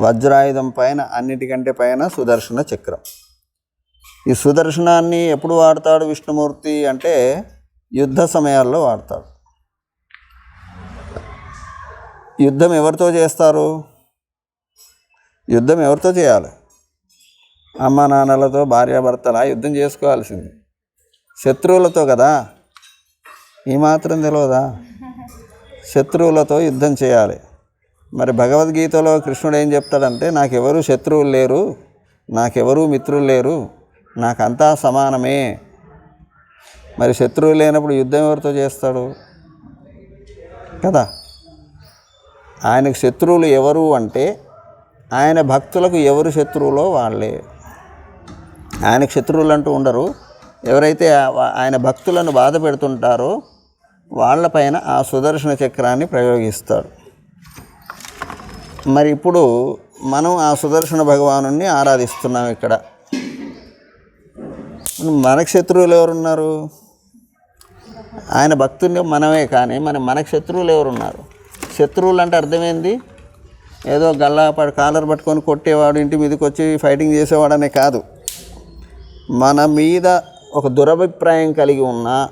వజ్రాయుధం పైన అన్నిటికంటే పైన సుదర్శన చక్రం. ఈ సుదర్శనాన్ని ఎప్పుడు వాడతాడు విష్ణుమూర్తి అంటే యుద్ధ సమయాల్లో వాడతాడు. యుద్ధం ఎవరితో చేస్తారు? యుద్ధం ఎవరితో చేయాలి? అమ్మ నాన్నలతో భార్యాభర్తల యుద్ధం చేసుకోవాల్సింది. శత్రువులతో కదా? ఈ మాత్రం తెలియదా శత్రువులతో యుద్ధం చేయాలి. మరి భగవద్గీతలో కృష్ణుడు ఏం చెప్తాడంటే నాకెవరూ శత్రువులు లేరు నాకెవరూ మిత్రులు లేరు నాకంతా సమానమే. మరి శత్రువు లేనప్పుడు యుద్ధం ఎవరితో చేస్తాడు? కదా? ఆయనకు శత్రువులు ఎవరు అంటే ఆయన భక్తులకు ఎవరు శత్రువులో వాళ్ళే. ఆయనకు శత్రువులు అంటూ ఉండరు. ఎవరైతే ఆయన భక్తులను బాధ పెడుతుంటారో వాళ్ళపైన ఆ సుదర్శన చక్రాన్ని ప్రయోగిస్తాడు. మరి ఇప్పుడు మనం ఆ సుదర్శన భగవాను ఆరాధిస్తున్నాం ఇక్కడ. మనకు శత్రువులు ఎవరున్నారు? ఆయన భక్తుని మనమే కానీ మన మనకు శత్రువులు ఎవరున్నారు? శత్రువులు అంటే అర్థమైంది? ఏదో గల్లా కాలర్ పట్టుకొని కొట్టేవాడు ఇంటి మీదకి వచ్చి ఫైటింగ్ చేసేవాడనే కాదు. మన మీద ఒక దురభిప్రాయం కలిగి ఉన్నా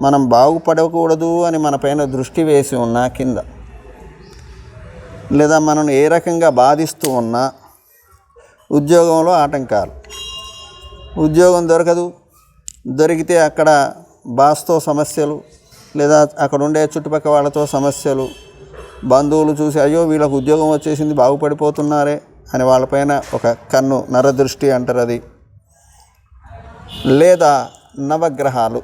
మనం బాగుపడకూడదు అని మన పైన దృష్టి వేసి ఉన్నా కింద. లేదా మనల్ని ఏ రకంగా బాధిస్తూ ఉన్నా ఉద్యోగంలో ఆటంకాలు. ఉద్యోగం దొరకదు. దొరికితే అక్కడ బాస్తో సమస్యలు లేదా అక్కడ ఉండే చుట్టుపక్కల వాళ్ళతో సమస్యలు. బంధువులు చూసి అయ్యో వీళ్ళకు ఉద్యోగం వచ్చేసింది బాగుపడిపోతున్నారే అని వాళ్ళపైన ఒక కన్ను నరదృష్టి అంటారు అది. లేదా నవగ్రహాలు.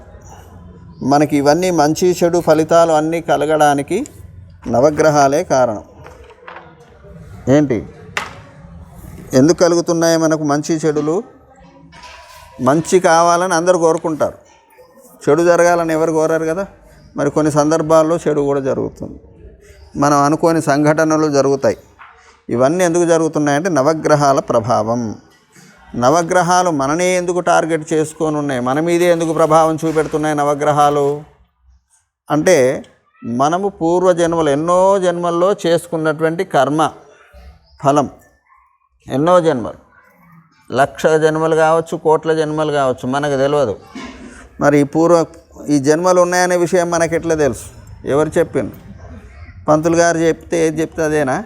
మనకి ఇవన్నీ మంచి చెడు ఫలితాలు అన్నీ కలగడానికి నవగ్రహాలే కారణం. ఏంటి? ఎందుకు కలుగుతున్నాయి మనకు మంచి చెడులు? మంచి కావాలని అందరూ కోరుకుంటారు. చెడు జరగాలని ఎవరు కోరారు కదా? మరి కొన్ని సందర్భాల్లో చెడు కూడా జరుగుతుంది. మనం అనుకోని సంఘటనలు జరుగుతాయి. ఇవన్నీ ఎందుకు జరుగుతున్నాయంటే నవగ్రహాల ప్రభావం. నవగ్రహాలు మననే ఎందుకు టార్గెట్ చేసుకొని ఉన్నాయి? మన మీదే ఎందుకు ప్రభావం చూపెడుతున్నాయి నవగ్రహాలు? అంటే మనము పూర్వ జన్మలు ఎన్నో జన్మల్లో చేసుకున్నటువంటి కర్మ. ఫలం. ఎన్నో జన్మలు. లక్ష జన్మలు కావచ్చు కోట్ల జన్మలు కావచ్చు మనకు తెలియదు మరి ఈ పూర్వ ఈ జన్మలు ఉన్నాయనే విషయం మనకి ఎట్లా తెలుసు? ఎవరు చెప్పిండ్రు? పంతులు గారు చెప్తే ఏది చెప్తే అదేనా?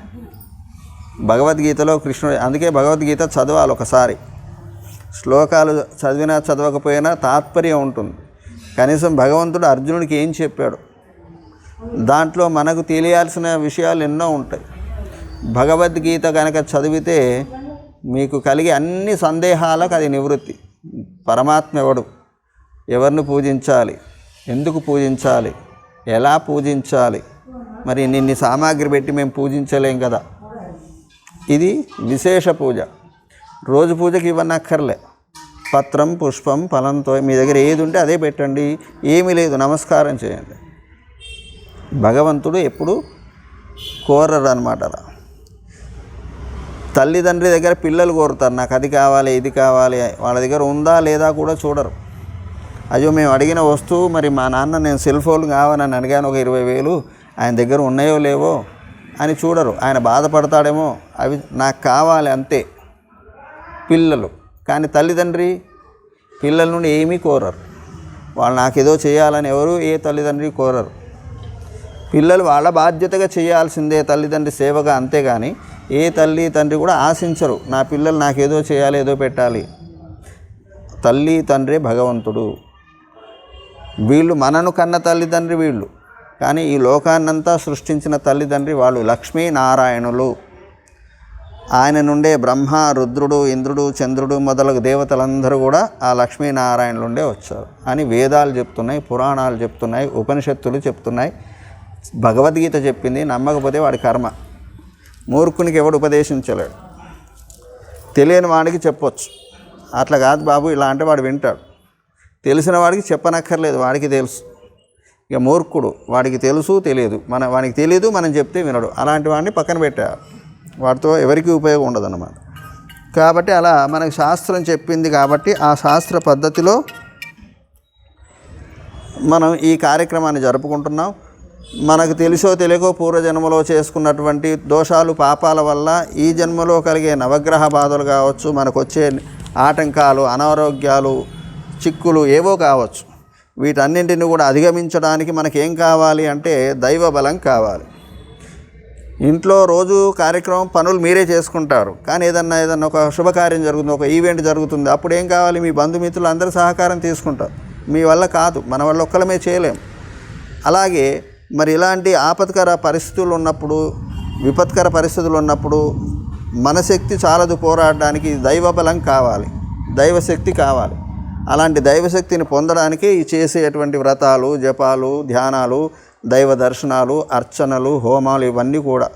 భగవద్గీతలో కృష్ణుడు అందుకే భగవద్గీత చదవాలి ఒకసారి. శ్లోకాలు చదివినా చదవకపోయినా తాత్పర్యం ఉంటుంది. కనీసం భగవంతుడు అర్జునుడికి ఏం చెప్పాడు? దాంట్లో మనకు తెలియాల్సిన విషయాలు ఎన్నో ఉంటాయి. భగవద్గీత కనుక చదివితే మీకు కలిగే అన్ని సందేహాలకు అది నివృత్తి. పరమాత్మ ఎవడు? ఎవరిని పూజించాలి? ఎందుకు పూజించాలి? ఎలా పూజించాలి? మరి నిన్ని సామాగ్రి పెట్టి మేము పూజించలేం కదా. ఇది విశేష పూజ. రోజు పూజకి ఇవ్వనక్కర్లే. పత్రం పుష్పం ఫలంతో మీ దగ్గర ఏది ఉంటే అదే పెట్టండి. ఏమీ లేదు. నమస్కారం చేయండి. భగవంతుడు ఎప్పుడు కోరరు అనమాట అలా తల్లిదండ్రి దగ్గర పిల్లలు కోరుతారు నాకు అది కావాలి ఇది కావాలి వాళ్ళ దగ్గర ఉందా లేదా కూడా చూడరు. అయ్యో మేము అడిగిన వస్తువు మరి మా నాన్న నేను సెల్ ఫోన్ కావాలని అడిగాను ఒక ఇరవై వేలు ఆయన దగ్గర ఉన్నాయో లేవో అని చూడరు. ఆయన బాధపడతాడేమో అవి నాకు కావాలి అంతే. పిల్లలు కానీ తల్లిదండ్రి పిల్లల నుండి ఏమీ కోరరు. వాళ్ళు నాకేదో చేయాలని ఎవరు ఏ తల్లిదండ్రి కోరరు. పిల్లలు వాళ్ళ బాధ్యతగా చేయాల్సిందే తల్లిదండ్రి సేవగా అంతేగాని ఏ తల్లి తండ్రి కూడా ఆశించరు. నా పిల్లలు నాకేదో చేయాలి ఏదో పెట్టాలి. తల్లి తండ్రి భగవంతుడు. వీళ్ళు మనను కన్న తల్లిదండ్రి వీళ్ళు. కానీ ఈ లోకాన్నంతా సృష్టించిన తల్లిదండ్రి వాళ్ళు లక్ష్మీనారాయణులు. ఆయన నుండే బ్రహ్మ రుద్రుడు ఇంద్రుడు చంద్రుడు మొదలగు దేవతలందరూ కూడా ఆ లక్ష్మీనారాయణులుండే వచ్చారు. అని వేదాలు చెప్తున్నాయి పురాణాలు చెప్తున్నాయి ఉపనిషత్తులు చెప్తున్నాయి. భగవద్గీత చెప్పింది నమ్మకపోతే వాడి కర్మ. మూర్ఖునికి ఎవడు ఉపదేశించలేడు. తెలియని వాడికి చెప్పొచ్చు. అట్లా కాదు బాబు ఇలా అంటే వాడు వింటాడు. తెలిసిన వాడికి చెప్పనక్కర్లేదు వాడికి తెలుసు. ఇక మూర్ఖుడు వాడికి తెలుసు తెలియదు. మన వాడికి తెలియదు మనం చెప్తే వినడు. అలాంటి వాడిని పక్కన పెట్టారు. వాటితో ఎవరికి ఉపయోగం ఉండదన్నమాట. కాబట్టి అలా మనకు శాస్త్రం చెప్పింది కాబట్టి ఆ శాస్త్ర పద్ధతిలో మనం ఈ కార్యక్రమాన్ని జరుపుకుంటున్నాం. మనకు తెలుసో తెలియకో పూర్వజన్మలో చేసుకున్నటువంటి దోషాలు పాపాల వల్ల ఈ జన్మలో కలిగే నవగ్రహ బాధలు కావచ్చు మనకు వచ్చే ఆటంకాలు అనారోగ్యాలు చిక్కులు ఏవో కావచ్చు. వీటన్నింటిని కూడా అధిగమించడానికి మనకేం కావాలి అంటే దైవ బలం కావాలి. ఇంట్లో రోజు కార్యక్రమం పనులు మీరే చేసుకుంటారు. కానీ ఏదన్నా ఏదన్నా ఒక శుభకార్యం జరుగుతుంది ఒక ఈవెంట్ జరుగుతుంది అప్పుడు ఏం కావాలి? మీ బంధుమిత్రులు అందరూ సహకారం తీసుకుంటారు. మీ వల్ల కాదు మన వల్ల ఒక్కలమే చేయలేం. అలాగే మరి ఇలాంటి ఆపత్కర పరిస్థితులు ఉన్నప్పుడు విపత్కర పరిస్థితులు ఉన్నప్పుడు మన శక్తి చాలదు పోరాడడానికి దైవ బలం కావాలి దైవశక్తి కావాలి. అలాంటి దైవశక్తిని పొందడానికి ఈ చేసేటువంటి వ్రతాలు జపాలు ధ్యానాలు దైవ దర్శనాలు అర్చనలు హోమాలు ఇవన్నీ కూడా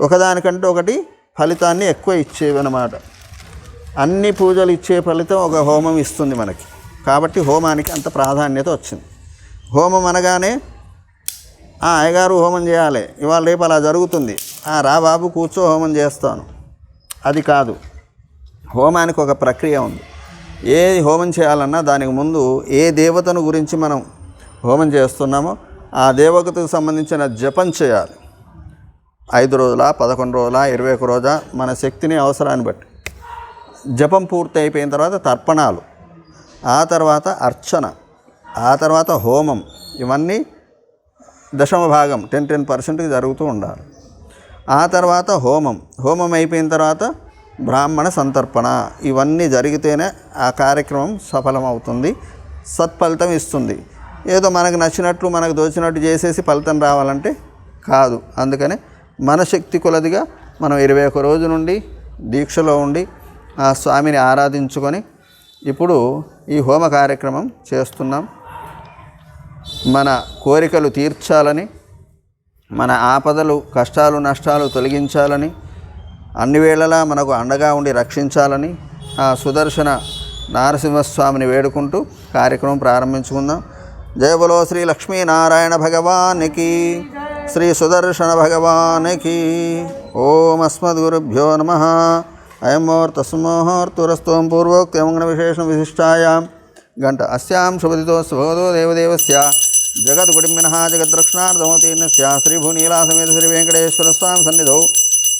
ఒకదానికంటే ఒకటి ఫలితాన్ని ఎక్కువ ఇచ్చేవి అన్నమాట అన్ని పూజలు ఇచ్చే ఫలితం ఒక హోమం ఇస్తుంది మనకి. కాబట్టి హోమానికి అంత ప్రాధాన్యత వచ్చింది. హోమం అనగానే అయ్యగారు హోమం చేయాలి. ఇవాళ రేపు అలా జరుగుతుంది. "ఆ, రా బాబు కూర్చో హోమం చేస్తాను. అది కాదు. హోమానికి ఒక ప్రక్రియ ఉంది. ఏ హోమం చేయాలన్నా దానికి ముందు ఏ దేవతను గురించి మనం హోమం చేస్తున్నామో ఆ దేవతకు సంబంధించిన జపం చేయాలి. ఐదు రోజుల పదకొండు రోజుల ఇరవై ఒక రోజా మన శక్తిని అవసరాన్ని బట్టి. జపం పూర్తి అయిపోయిన తర్వాత తర్పణాలు. ఆ తర్వాత అర్చన. ఆ తర్వాత హోమం. ఇవన్నీ దశమ భాగం టెన్ టెన్ పర్సెంట్కి జరుగుతూ ఉండాలి. ఆ తర్వాత హోమం. హోమం అయిపోయిన తర్వాత బ్రాహ్మణ సంతర్పణ. ఇవన్నీ జరిగితేనే ఆ కార్యక్రమం సఫలమవుతుంది. సత్ఫలితం ఇస్తుంది. ఏదో మనకు నచ్చినట్లు మనకు దోచినట్టు చేసేసి ఫలితం రావాలంటే కాదు. అందుకని మన శక్తి కొలదిగా మనం ఇరవై ఒక రోజు నుండి దీక్షలో ఉండి ఆ స్వామిని ఆరాధించుకొని ఇప్పుడు ఈ హోమ కార్యక్రమం చేస్తున్నాం. మన కోరికలు తీర్చాలని మన ఆపదలు కష్టాలు నష్టాలు తొలగించాలని అన్ని వేళలా మనకు అండగా ఉండి రక్షించాలని ఆ సుదర్శన నారసింహస్వామిని వేడుకుంటూ కార్యక్రమం ప్రారంభించుకుందాం. జయ బలో శ్రీ లక్ష్మీనారాయణ భగవానికి శ్రీ సుదర్శన భగవానికి ఓం అస్మద్గురుభ్యో నమ. అయం పూర్వోక్తి మంగళ విశేషం విశిష్టాయాం. గంట అస్యాం శుభదితో శుభదో దేవదేవస్య. జగద్గుడిమిన జగద్రక్షణార్థమోతీర్ణస్య శ్రీభూనీలాసమేత శ్రీ వెంకటేశ్వర స్వామి సన్నిధౌ.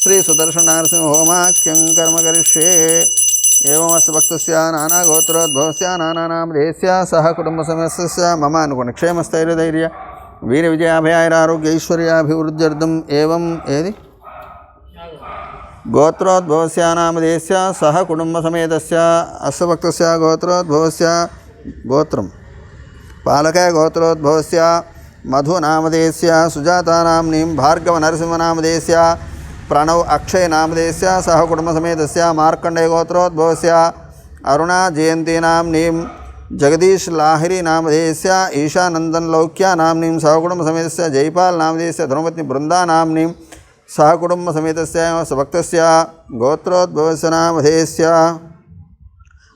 శ్రీ సుదర్శన నరసింహ హోమాఖ్యం కర్మ కరిష్యే. ఏమస్య భక్తస్య నానా గోత్రోద్భవస్య నానానామధేస్య సహ కుటుంబ సమస్య మమ అనుకోండి క్షేమస్థైర్యధైర్య వీర విజయాభయారోగ్య ఐశ్వర్యాభివృద్ధ్యర్థం ఏవం ఏది? గోత్రోద్భవస్య నామధేస్య సహ కుటుంబసమేతస్య అస్య భక్తస్య గోత్రోద్భవస్య. గోత్రం పాలకాయ గోత్రోద్భవస్య మధునామధేస్య సుజాతానాంనీం భార్గవ నరసింహనామధేస్య ప్రణవ్ అక్షయ నామధేస్య సహ కుటుంబసమేతస్య మార్కండేయ గోత్రోద్భవస్య అరుణా జయంతీనాంనీం జగదీష్ లాహిరి నామధేయస్య ఈశానందన్ లౌక్య నామ్నీం సహకుటుంబ సమేతస్య జైపాల్ నామధేయస్య ధర్మపత్ని బృందా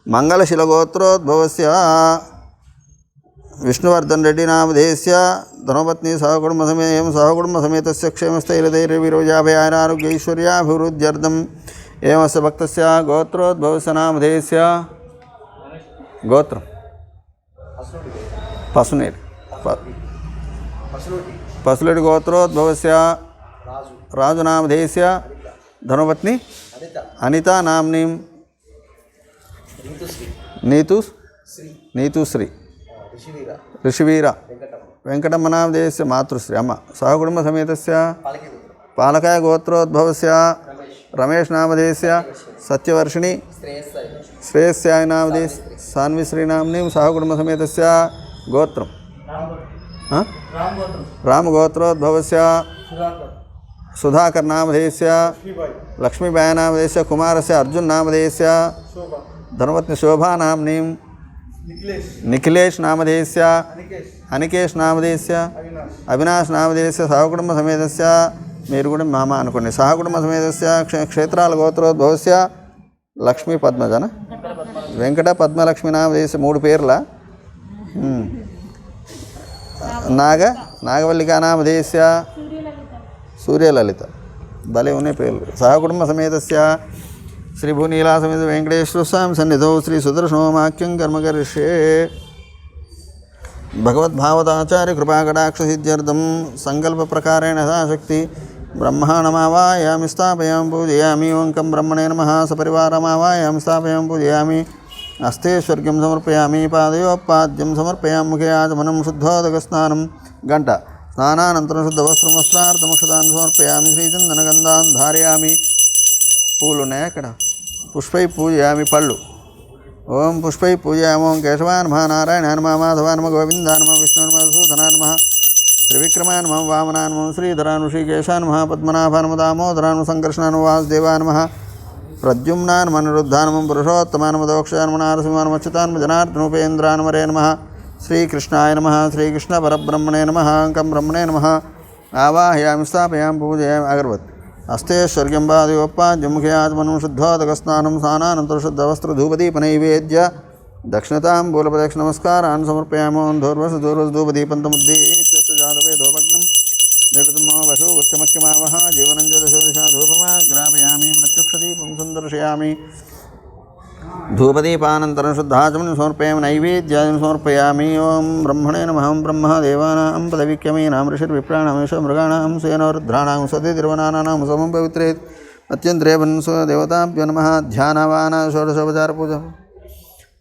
మంగళశిలగోత్రోద్భవస్య విష్ణువర్ధన్ రెడ్డి నామధేయస్య ధనపత్ని సహకుటుంబ సమేయం సహకుటుంబ సమేతస్య క్షేమస్థైర్యధైర్య విరోజాభయారోగ్య ఐశ్వర్యాభివృద్ధ్యర్థం ఏమస్య భక్తస్య గోత్రోద్భవస్య నామధేయస్య గోత్రం. పసునేటి ప- పసులేటి గోత్రోద్భవస్య రాజునామధేయస్య ధర్మపత్ని అనిత నామ్నీం. నీతు నీతుశ్రీ. ఋషివీర. వెంకటమ్మ. నామధేయస్య మాతృశ్రీ. అమ్మ సహకుటుంబ సమేతస్య. పాలకాయ గోత్రోద్భవస్య. రమేష్. నామధేయస్య సత్యవర్షిణి. శ్రేయస్యాయ నామధేయ సాన్వి శ్రీనామ్నీం సహకుటుంబ సమేతస్య. గోత్రం? రామగోత్రోద్భవస్య. సుధాకర్. నామధేయస్య లక్ష్మీబాయి. నామధేయస్య కుమారస్య. అర్జున్ నామధేయస్య ధర్మపత్ని శోభా నామ్నీం నిఖిలేష్ నామధేయస్య. అనికేష్ నామధేయస్య. అవినాష్ నామధేయస్య. సహకుటుంబ సమేతస్య. మీరు కూడా మామ అనుకోండి. సహకుటుంబ సమేతస్య. క్షేత్రాల గోత్రోద్భవస్య. లక్ష్మీ పద్మజన వెంకట పద్మలక్ష్మి నామధేయస్య. మూడు పేర్ల? నాగ నాగవల్లికా నామధేయస్య. సూర్యలలిత. భలే ఉన్నాయి పేర్లు. సహకుటుంబ సమేతస్య. శ్రీ భూనీలా సమేత వెంకటేశ్వర స్వామి సన్నిధౌ శ్రీ సుదర్శనోమాఖ్యం కర్మకరిష్యే భగవద్భావదాచార్య కృపాకటాక్షసిద్ధ్యర్థం సంకల్పప్రకారేణ యథాశక్తి బ్రహ్మాణమావాయామి స్థాపయాం పూజయామి ఓంకం బ్రహ్మణే నమ సపరివారమావాయామి స్థాపయాం పూజయామి హస్తే స్వర్గం సమర్పయామి పాదయోపాద్యం సమర్పయాం ముఖే ఆచమనం శుద్ధోదకస్నానం గంట స్నానానంతరం శుద్ధ వస్త్రం వస్త్రార్థమక్షతాన్ని సమర్పయామి శ్రీచందనగంధాన్ ధారయామి పూలు ఉన్నాయి అక్కడ? పుష్పై పూజయామి పళ్ళు ఓం పుష్పై పూజయామి ఓం కేశవాన్ నమ నారాయణ నమ మాధవా నమ గోవిందా నమ విష్ణు నమ సూదనా నమ త్రివిక్రమా నమ వామనా నమ శ్రీధరా ఋషికేశా నమ పద్మనాభ నమ దామోదరా నమ సంకర్షణ నమ వాసుదేవా నమ ప్రద్యుమ్నా నమ నిరుద్ధా నమ పురుషోత్తమా నమ దోక్షా నమ నారసింహ నమ అచ్యుతా నమ జనార్దనోపేంద్రా నమరే నమ శ్రీకృష్ణాయ నమ శ్రీకృష్ణ పరబ్రహ్మణే నమ అంకం బ్రహ్మణే నమ ఆవాహయామి స్థాపయామి పూజయామి అగర్వత్. हस्ते शर्यम्बादिवप्पाज्यमुख्यात्मनं शुद्ध्वादकस्नानं स्नानानन्तरं शुद्धवस्त्रधूपदीपनैवेद्य दक्षिणतां बोलप्रदक्षिणमस्कारान् समर्पयामो धूर्वसधूर्वसधूपदीपन्तमुद्धीत्यस्य जातवेदोपग्नं निर्वितमो वशु उच्चमख्यमावः जीवनं च दशोदशाधूपमा ग्रापयामि प्रत्युक्षदीपं सन्दर्शयामि। ఉచ్చమఖ్యమావహ జీవనం చ దశో దిశా ధూపమా గ్రాపయామి ప్రత్యక్షదీపం సందర్శయామి ధూపదీపానంతరం శుద్ధాచమని సమర్పయామి నైవేద్యాన్ని సమర్పయామి ఓం బ్రహ్మణే నమ ఓం బ్రహ్మ దేవానాం పదవిక్యమీనాం ఋషిర్విప్రాణమేష మృగాణాం సేనో రుద్రాణాం సతి తిరువనానాం సమం పవిత్రే అత్యంత్రే వన్సు దేవతాభ్యో నమ ధ్యానవాన షోడశోపచార పూజ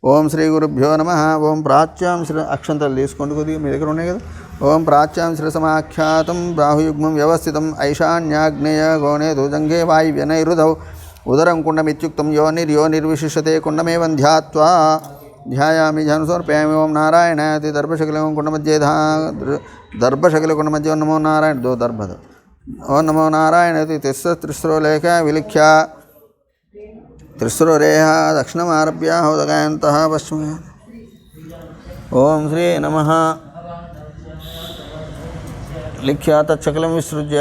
ఓం శ్రీ గురుభ్యో నమ ఓం ప్రాచ్యాం శ్రీ అక్షంతలు తీసుకోండి కొద్దిగా మీ దగ్గర ఉన్నాయి కదా ఓం ప్రాచ్యాం శ్రీ సమాఖ్యాతం బాహుయుగ్మం వ్యవస్థితం ఐశాన్యాగ్నేయ గోణే దుజంగే వాయువ్య उदरं यो योनिर्यो निर्विशिष्यते कुण्डमेव ध्यात्वा ध्यायामि ध्यानुसमर्पयामि ओम नारायण ते दर्भशकल ओम कुण्डमध्ये धा दर्भशकल कुण्डमध्ये नमो नारायण दो दर्भ ओ नमो नारायण ते तिस्रो लेख विलिख्य। तिस्रो दक्षिण दक्षिणमारभ्य उदगा पश्चिम। ओम श्री नम। लिख्या तत्सकलं विसृज्य।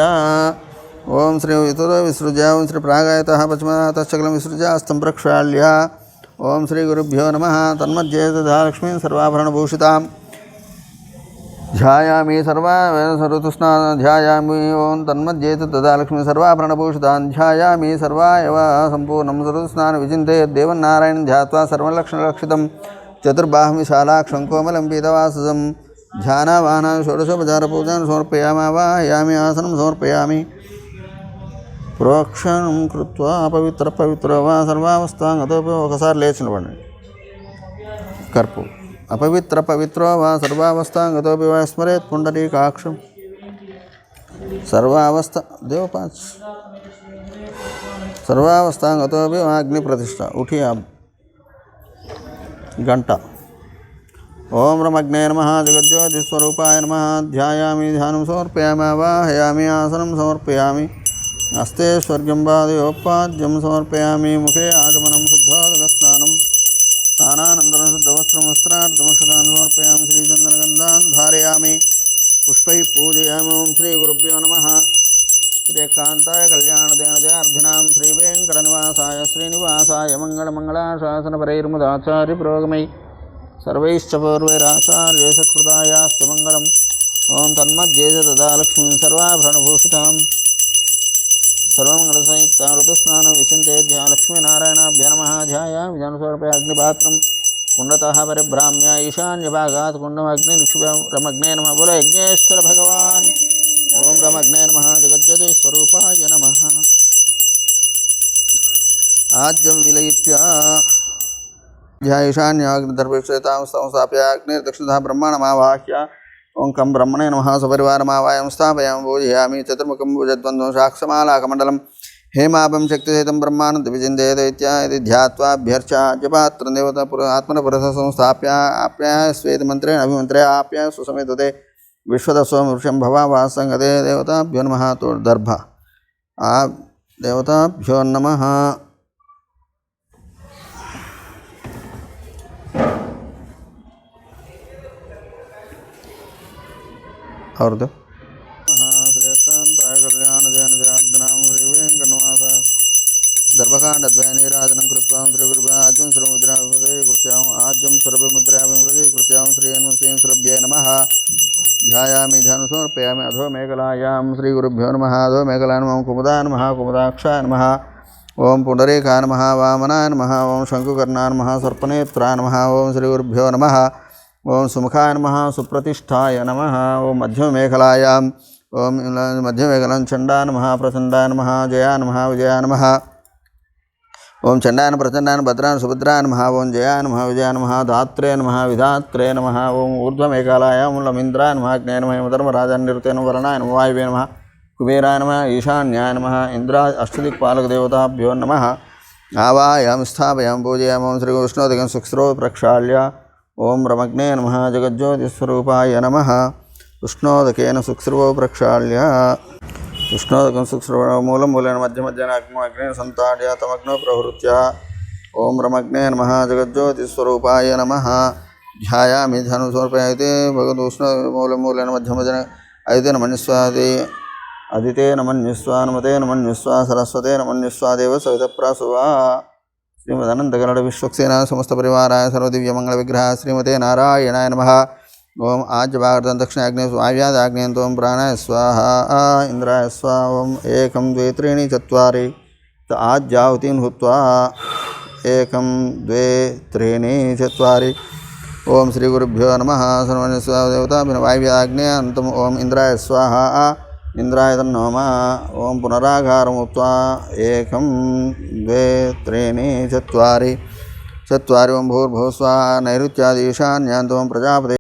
ओम श्री विद विसृज ओं श्री प्रागायतः पचमनाथशकलं विसृज हस्तम प्रक्षा ओम श्री गुरुभ्यो नम तन्मध्ये तथा लक्ष्मीं सर्वाभरणभूषितां ध्यायामि सर्वा ऋतुस्नान ध्यायामि ओं तन्मध्ये तदा लक्ष्मी सर्वाभरणभूषितां ध्यायामि सर्वा, एव सम्पूर्णं ऋतुस्नानविचिन्तयद्देवन्नारायणं ध्यात्वा सर्वलक्षणरक्षितं चतुर्बाह्विशालाक्षं कोमलं पीतवाससं। समर्पयामा वा यामि आसनं समर्पयामी। ప్రోక్షణం కృత్వా అపవిత్ర పవిత్ర వా సర్వావస్థాంగతోపి ఒకసారి లేచి నిలబడండి కర్పు అపవిత్ర పవిత్రో వా సర్వావస్థాంగతోపి వా స్మరేత్ పుండరీకాక్షం సర్వావస్థ దేవపాచ్ సర్వావస్థాంగతోపి వా అగ్ని ప్రతిష్ట ఉఠి అబ్ గంట ఓం రమగ్నే నమ జగజ్యోతిస్వరూపాయ నమ ధ్యాయామి ధ్యానం సమర్పయామి వాహయామి ఆసనం సమర్పయామి హస్తే స్వర్గం పాదయోపాద్యం సమర్పయామి ముఖే ఆగమనం శుద్ధోదకస్నానం స్నానానంతరం శుద్ధవస్త్రం వస్త్రార్థమక్షతాన్ని సమర్పయామి శ్రీచంద్రగంధాన్ ధారయామి. పుష్పై పూజయామి ఓం శ్రీ గురుభ్యో నమ. శ్రీకాంతాయ కళ్యాణదేనదయార్థినాం శ్రీ వెంకటనివాసాయ శ్రీనివాసాయ మంగళమంగళాశాసనపరైర్ముదాచార్య పురోగమై. సర్వైశ్చ పూర్వైరాచార్యసత్కృతాయాస్తు మంగళం. ఓం తన్మధ్యేజ దదాలక్ష్మీం సర్వాభరణభూషితాం. सर्वमङ्गलसंयुक्तारुतस्नान विचिन्ते ध्यालक्ष्मीनारायणाभ्य नमः। ध्याया विजानुस्वरूपे अग्निपात्र कुंडतः परिभ्राम्य ईशान्यभागात् कुण्डमग्निलक्ष्म्यमग्ने नमः। बोलो यज्ञेश्वर भगवान् ओम रमग्ने नम। जगज्जते स्वरूपाय नम। आज विलयिप्य ध्या ईशान्याग्निदर्भेक्षतां संस्थाप्य अग्निर्दक्षिणः ओं कं ब्रह्मणे नमः। सपरिवारमावायं स्थापयामि, पूजयामि। चतुर्मुखं पूजद्वन्द्वं शाक्षमालाकमण्डलं हेमाभं शक्तिसहितं ब्रह्मानन्दविचिन्तयत इत्यादि ध्यात्वाभ्यर्चा जपात्र देवतापुर आत्मनपुरतः संस्थाप्य आप्य स्वेदमन्त्रेण अभिमन्त्रे आप्य सुसमेतते। विश्वदस्वमृषं भवावासङ्गते। देवताभ्यो नमः। दर्भ आ देवताभ्यो नमः। ಹೌದು दर्भकाण्डद्वयनीराजनं कृत्वा श्रीगुरुभ्याज्यं श्रीमुद्राभिहृदये कृत्याम् आज्यं सर्वमुद्राभिहृदये कृत्यां श्रीयन्वसीं सुरभ्य नम। ध्यायाम ध्यान समर्पयाम अधो मेखलायां। श्री गुरुभ्यो नम, अधो मेखला नम कुमुदा नम कुमुदाक्षा नम। ओं पुंडरीका नम वामना नम, ओं शंकुकर्ण नम सर्पनेत्रा नम, ओं श्रीगुरुभ्यो नमः। ఓం సుముఖాయ నమ సుప్రతిష్టాయ నమ ఓం మధ్యమేఖలాయాం ఓం మధ్యమేఖలం చండా నమ ప్రచండా నమ జయా నమ. విజయా నమ ఓం చండాన ప్రచండాన భద్రాయన సుభద్రాయ నమ ఓం జయాయ నమ విజయ నమ దాత్రే నమ విధాత్రే నమ ఓం ఊర్ధ్వమేకాలాయాం లమింద్రాయ నమ అగ్నే నమ ధర్మరాజాయ నిరుతే వరణాయ నమ వాయువే నమ కుబేరాయ నమ ఈశాన్యాయ నమ ఇంద్రా అష్టదిక్పాలకదేవతాభ్యో నమ. ఆవాయాం స్థాపయాం పూజయామం ఓం శ్రీ విష్ణోదకం సుక్స్రో ప్రక్షాళ్య ఓం రమగ్నే నమ జగజ్యోతిస్వరూపాయ నమ. ఉష్ణోదకేన సుక్స్రవో ప్రక్షాళ్య ఉష్ణోదకం సుక్స్రవ మూలం మూలైన మధ్య మధ్యాహ్న అగ్నో అగ్నే సంతాడ్య తమగ్నో ప్రవృత్య. ఓం రమగ్నే నమ జగజ్యోతిస్వరూపాయ నమ. ధ్యాయామి ధను సమర్పయతే భగవద్ ఉష్ణ మూలం మూలైన మధ్య మధ్యన అయితే నమన్యస్వాది అదితే నమన్యస్వా నమతే నమన్యస్వా సరస్వతే श्रीमदनंदगरड विश्वक्सेना समस्त परिवार सर्वदिव्य मंगल विग्रह श्रीमते नारायणाय नम ओम आज भागवत दक्षिण आग्ने वाव्याद आग्ने प्राणाय स्वाहा इंद्राय स्वा ओम एक दिए त्रीणी चुरी त आज्याहुतीन हुआ एक त्रीणी चुरी ओम श्री गुरुभ्यो नम सर्वस्वदेवता वाव्याग्ने ओम इंद्राय स्वाहा इंद्रा नोम ओं पुनराघार एक चुरी चुरी ओं भूर्भुस्वा नैरुत्यादीशान्यम प्रजापति।